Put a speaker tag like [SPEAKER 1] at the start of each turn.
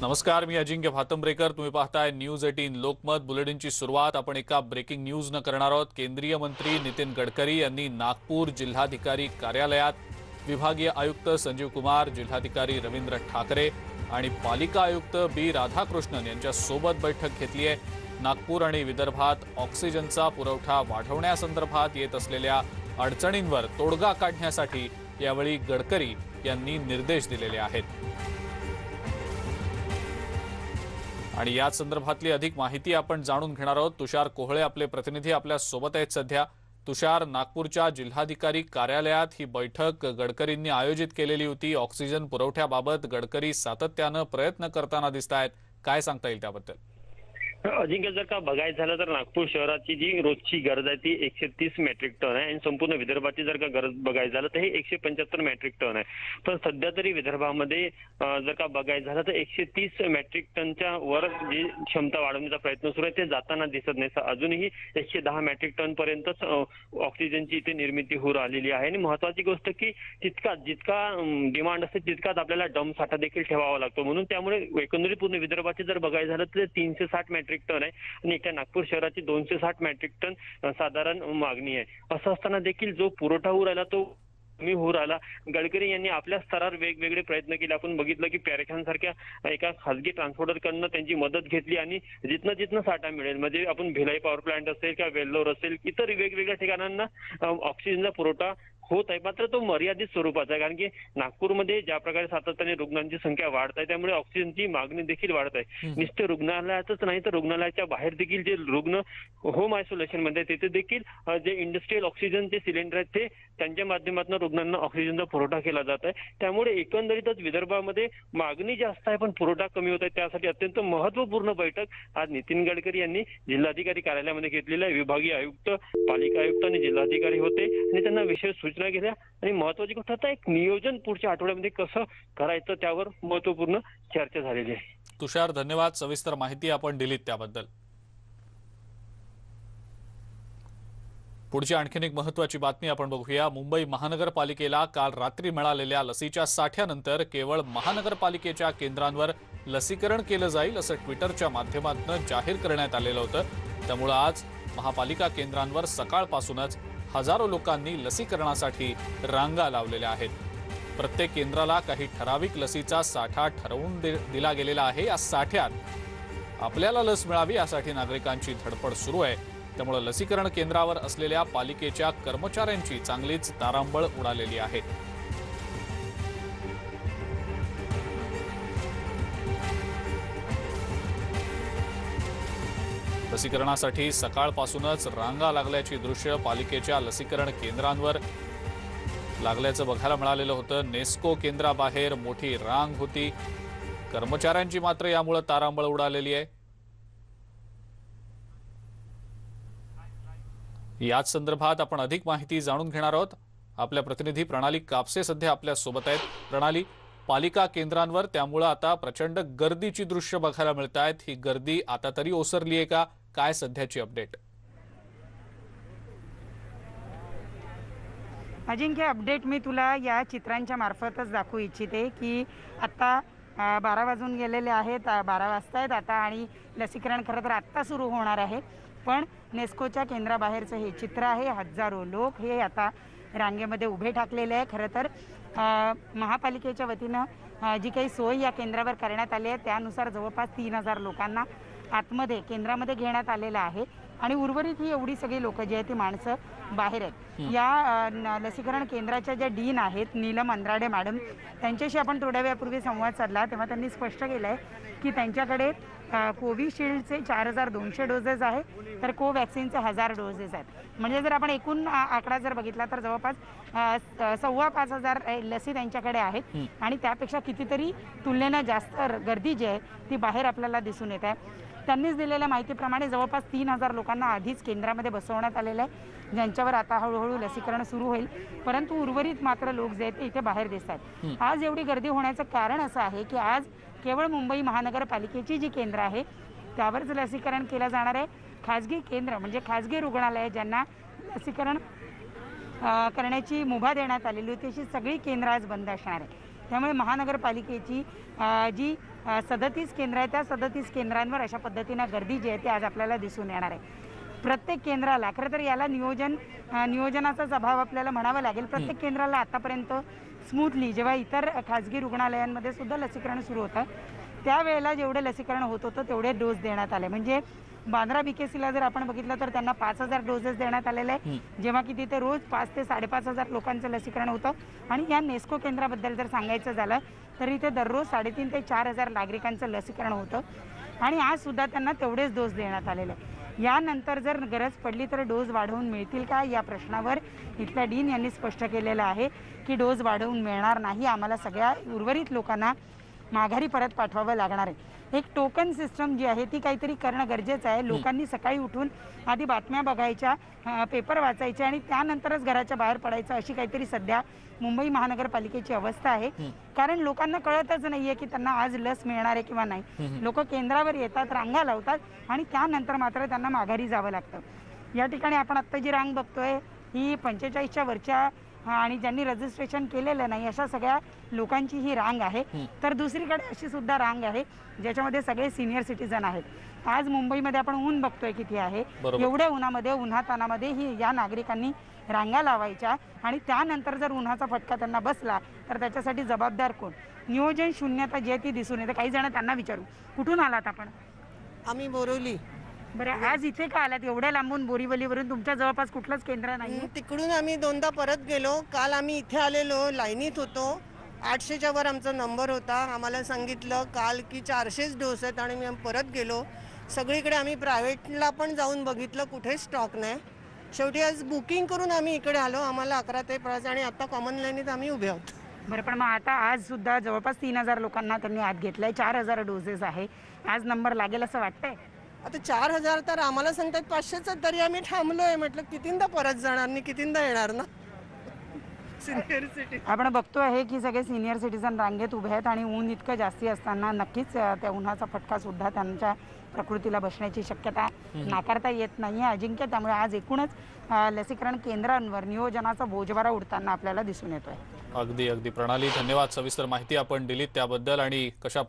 [SPEAKER 1] नमस्कार मी अजिंक्य भातंब्रेकर. तुम्ही पाहताय न्यूज एटीन लोकमत. बुलेटिनची सुरुवात आपण एका ब्रेकिंग न्यूजनं करणार आहोत. केंद्रीय मंत्री नितीन गडकरी यांनी नागपूर जिल्हाधिकारी कार्यालयात विभागीय आयुक्त संजीव कुमार जिल्हाधिकारी रवींद्र ठाकरे आणि पालिका आयुक्त बी राधाकृष्णन यांच्यासोबत बैठक घेतली आहे. नागपूर आणि विदर्भात ऑक्सिजनचा पुरवठा वाढवण्यासंदर्भात येत असलेल्या अडचणींवर तोडगा काढण्यासाठी यावेळी गडकरी यांनी निर्देश दिलेले आहेत. आणि या संदर्भातली अधिक माहिती आपण जाणून घेणार आहोत. तुषार कोहळे आपले प्रतिनिधी आपल्यासोबत आहेत सध्या. तुषार नागपूरच्या जिल्हाधिकारी कार्यालयात ही बैठक गडकरींनी आयोजित केलेली होती. ऑक्सिजन पुरवठ्याबाबत गडकरी सातत्यानं प्रयत्न करताना दिसत आहेत काय सांगता येईल त्याबद्दल?
[SPEAKER 2] अजिंक्य जर का बघायचं झालं तर नागपूर शहराची जी रोजची गरज आहे ती एकशे तीस मेट्रिक टन आहे. आणि संपूर्ण विदर्भाची जर का गरज बघायचं झालं तर हे एकशे पंच्याहत्तर मेट्रिक टन आहे. पण सध्या तरी विदर्भामध्ये जर का बघायचं झालं तर एकशे तीस मेट्रिक टनच्या वर जी क्षमता वाढवण्याचा प्रयत्न सुरू आहे ते जाताना दिसत नाही. अजूनही एकशे दहा मेट्रिक टन पर्यंतच ऑक्सिजनची इथे निर्मिती होऊ राहिलेली आहे. आणि महत्वाची गोष्ट की तितका जितका डिमांड असते तितकाच आपल्याला डम साठा देखील ठेवावा लागतो. म्हणून त्यामुळे एकंदरीत पूर्ण विदर्भाचे जर बघायचं झालं तर तीनशे साठ मेट्रिक टन आहे आणि एकट्या नागपूर शहराची दोनशे साठ मेट्रिक टन साधारण मागणी आहे. असं असताना देखील जो पुरवठा होऊ राहिला तो कमी होऊ राहिला. गडकरी यांनी आपल्या स्तरावर वेगवेगळे प्रयत्न केले. आपण बघितलं की पॅरेखान सारख्या एका खासगी ट्रान्सपोर्टरकडनं त्यांची मदत घेतली आणि जिथनं जिथनं साठा मिळेल म्हणजे आपण भिलाई पॉवर प्लांट असेल किंवा वेल्लोर असेल इतर वेगवेगळ्या ठिकाणांना ऑक्सिजनचा पुरवठा होत आहे. मात्र तो मर्यादित स्वरूपाचा आहे. कारण की नागपूरमध्ये ज्या प्रकारे सातत्याने रुग्णांची संख्या वाढत आहे त्यामुळे ऑक्सिजनची मागणी देखील वाढत आहे. नुसते रुग्णालयातच नाही तर रुग्णालयाच्या बाहेर देखील जे रुग्ण होम आयसोलेशनमध्ये आहेत, तिथे देखील जे इंडस्ट्रियल ऑक्सिजनचे सिलेंडर आहेत ते त्यांच्या माध्यमातून रुग्णांना ऑक्सिजनचा पुरवठा केला जात आहे. त्यामुळे एकंदरीतच विदर्भामध्ये मागणी जास्त आहे पण पुरवठा कमी होत आहे. त्यासाठी अत्यंत महत्त्वपूर्ण बैठक आज नितीन गडकरी यांनी जिल्हाधिकारी कार्यालयामध्ये घेतलेली आहे. विभागीय आयुक्त पालिका आयुक्त आणि जिल्हाधिकारी होते. आणि त्यांना विशेष सूचना केल्या. आणि महत्वाची गोष्ट आता एक नियोजन पुढच्या आठवड्यामध्ये कसं करायचं त्यावर महत्त्वपूर्ण चर्चा झालेली आहे.
[SPEAKER 1] तुषार धन्यवाद. सविस्तर माहिती आपण दिलीत त्याबद्दल. पुढची आणखीन एक महत्वाची बातमी आपण बघूया. मुंबई महानगरपालिकेला काल रात्री मिळालेल्या लसीच्या साठ्यानंतर केवळ महानगरपालिकेच्या केंद्रांवर लसीकरण केलं जाईल असं ट्विटरच्या माध्यमातून जाहीर करण्यात आलेलं होतं. त्यामुळं आज महापालिका केंद्रांवर सकाळपासूनच हजारो लोकांनी लसीकरणासाठी रांगा लावलेल्या आहेत. प्रत्येक केंद्राला काही ठराविक लसीचा साठा ठरवून दिला गेलेला आहे. या साठ्यात आपल्याला लस मिळावी यासाठी नागरिकांची धडपड सुरू आहे. त्यामुळे लसीकरण केंद्रावर असलेल्या पालिकेच्या कर्मचाऱ्यांची चांगलीच तारांबळ उडालेली आहे. लसीकरणासाठी सकाळपासूनच रांगा लागल्याची दृश्य पालिकेच्या लसीकरण केंद्रांवर. लागल्याचं बघायला मिळालेलं होतं. नेस्को केंद्राबाहेर मोठी रांग होती. कर्मचाऱ्यांची मात्र यामुळे तारांबळ उडालेली आहे. याच संदर्भात आपण अधिक माहिती जाणून घेणार आहोत. आपल्या प्रतिनिधी प्रणाली कापसे सध्या आपल्यासोबत आहेत. प्रणाली पालिका केंद्रांवर त्यामुळं आता प्रचंड गर्दीची दृश्य बघायला मिळत आहेत ही गर्दी आता तरी ओसरली आहे का? काय सध्याची अपडेट?
[SPEAKER 3] अजिंक्य अपडेट मी तुला या चित्रांच्या मार्फतच दाखवू इच्छिते की आत्ता बारा वाजून गेलेले आहेत बारा वाजता आहेत आता आणि लसीकरण खरं तर आत्ता सुरू होणार आहे. पण नेस्कोच्या केंद्राबाहेरचं हे चित्र आहे हजारो लोक हे आता रांगेमध्ये उभे ठाकलेले आहे. खरं तर महापालिकेच्या वतीनं जी काही सोय या केंद्रावर करण्यात आली आहे त्यानुसार जवळपास तीन हजार लोकांना आतमध्ये केंद्रामध्ये घेण्यात आलेलं आहे. आणि उर्वरित ही एवढी सगळी लोक जी आहेत ती माणसं बाहेर आहेत. या लसीकरण केंद्राच्या ज्या डीन आहेत नीलम अंद्राडे मॅडम त्यांच्याशी आपण थोड्या वेळापूर्वी संवाद साधला तेव्हा त्यांनी स्पष्ट केलं आहे की त्यांच्याकडे कोविशिल्डचे चार हजार दोनशे डोसेस आहे तर कोवॅक्सिनचे हजार डोसेस आहेत. म्हणजे जर आपण एकूण आकडा जर बघितला तर जवळपास सव्वा पाच हजार लसी त्यांच्याकडे आहेत. आणि त्यापेक्षा कितीतरी तुलनेनं जास्त गर्दी जी आहे ती बाहेर आपल्याला दिसून येत आहे. त्यांनीच दिलेल्या माहितीप्रमाणे जवळपास तीन हजार लोकांना आधीच केंद्रामध्ये बसवण्यात आलेलं आहे. ज्यांच्यावर आता हळूहळू लसीकरण सुरू होईल. परंतु उर्वरित मात्र लोक जे आहेत ते इथे बाहेर दिसत आहेत. आज एवढी गर्दी होण्याचं कारण असं आहे की आज केवळ मुंबई महानगरपालिकेची जी केंद्र आहे त्यावरच लसीकरण केलं जाणार आहे. खाजगी केंद्र म्हणजे खाजगी रुग्णालय ज्यांना लसीकरण करण्याची मुभा देण्यात आलेली होती अशी सगळी केंद्र आज बंद असणार आहे. त्यामुळे महानगरपालिकेची जी सदतीस केंद्र आहे त्या सदतीस केंद्रांवर अशा पद्धतीनं गर्दी जी आहे ती आज आपल्याला दिसून येणार आहे. प्रत्येक केंद्राला खरं तर याला नियोजन नियोजनाचाच अभाव आपल्याला म्हणावा लागेल. प्रत्येक केंद्राला आतापर्यंत स्मूथली जेव्हा इतर खाजगी रुग्णालयांमध्ये सुद्धा लसीकरण सुरू होतं त्यावेळेला जेवढे लसीकरण होत होतं तेवढे डोस देण्यात आले. म्हणजे बांद्रा बीकेसीला जर आपण बघितलं तर त्यांना पाच हजार डोसेस देण्यात आलेले आहे. जेव्हा की तिथे रोज पाच ते साडेपाच हजार लोकांचं लसीकरण होतं. आणि या नेस्को केंद्राबद्दल जर सांगायचं झालं तर इथे दररोज साडेतीन ते चार हजार नागरिकांचं लसीकरण होतं. आणि आज सुद्धा त्यांना तेवढेच डोस देण्यात आलेले आहे यानंतर जर गरज पडली तर डोस वाढवून मिळतील का? या प्रश्नावर इथल्या डीन यांनी स्पष्ट केलेलं आहे की डोस वाढवून मिळणार नाही. आम्हाला सगळ्या उर्वरित लोकांना माघारी परत पाठवावं लागणार आहे. एक टोकन सिस्टम जी आहे ती काहीतरी करणं गरजेचं आहे. लोकांनी सकाळी उठून आधी बातम्या बघायच्या पेपर वाचायचे आणि त्यानंतरच घराच्या बाहेर पडायचं अशी काहीतरी सध्या मुंबई महानगरपालिकेची अवस्था आहे. कारण लोकांना कळतच नाहीये की त्यांना आज लस मिळणार आहे किंवा नाही. लोक केंद्रावर येतात रांगा लावतात आणि त्यानंतर मात्र त्यांना माघारी जावं लागतं. या ठिकाणी आपण आत्ता जी रांग बघतोय ही पंचेचाळीसच्या वरच्या आणि ज्यांनी रजिस्ट्रेशन केलेलं नाही अशा सगळ्या लोकांची ही रांग आहे. तर दुसरीकडे अशी सुद्धा रांग आहे ज्याच्यामध्ये सगळे सिनियर सिटीजन आहेत. आज मुंबईमध्ये आपण ऊन बघतोय किती आहे. एवढ्या उन्हामध्ये उन्हातानामध्ये ही या नागरिकांनी रांगा लावायच्या आणि त्यानंतर जर उन्हाचा फटका त्यांना बसला तर त्याच्यासाठी जबाबदार कोण? नियोजन शून्यता जी आहे ती दिसून येते. काही जण त्यांना विचारू. कुठून आलात आपण?
[SPEAKER 4] आम्ही बोरवली
[SPEAKER 3] बरं आज इथे का आलात? एवढ्या लांबून बोरीवलीवरून तुमच्या जवळपास कुठलंच केंद्र नाही
[SPEAKER 4] तिकडून आम्ही दोनदा परत गेलो. काल आम्ही इथे आलेलो लाईनीत होतो. आठशेच्या वर आमचा नंबर होता. आम्हाला सांगितलं काल की चारशेच डोस आहेत आणि मी परत गेलो. सगळीकडे आम्ही प्रायव्हेटला पण जाऊन बघितलं कुठेच स्टॉक नाही. शेवटी आज बुकिंग करून आम्ही इकडे आलो. आम्हाला अकरा ते पाच आणि आता कॉमन लाईनीत आम्ही उभे आहोत.
[SPEAKER 3] बरं पण मग आता आज सुद्धा जवळपास तीन हजार लोकांना त्यांनी आत घेतलाय. चार हजार डोसेस आहे. आज नंबर लागेल असं वाटतंय?
[SPEAKER 4] आता चार हजार तर आम्हाला सांगतात पाचशेच तरी आम्ही थांबलोय. म्हटलं कितींदा परत जाणार आणि कितींदा येणार ना? सिनियर सिटी
[SPEAKER 3] आपण बघतो आहे की सगळे सिनियर सिटीजन रांगेत उभे आहेत आणि ऊन इतकं जास्ती असताना नक्कीच त्या उन्हाचा फटका सुद्धा त्यांच्या प्रकृतीला बसण्याची शक्यता नाकारता येत नाही आहे अजिंक्य त्यामुळे आज एकूणच लसीकरण केंद्रांवर नियोजनाचा बोजवारा उडताना आपल्याला दिसून येतोय.
[SPEAKER 1] अगदी अगदी. प्रणाली धन्यवाद. सविस्तर माहिती आपण दिलीत त्याबद्दल आणि कशा पद्धतीने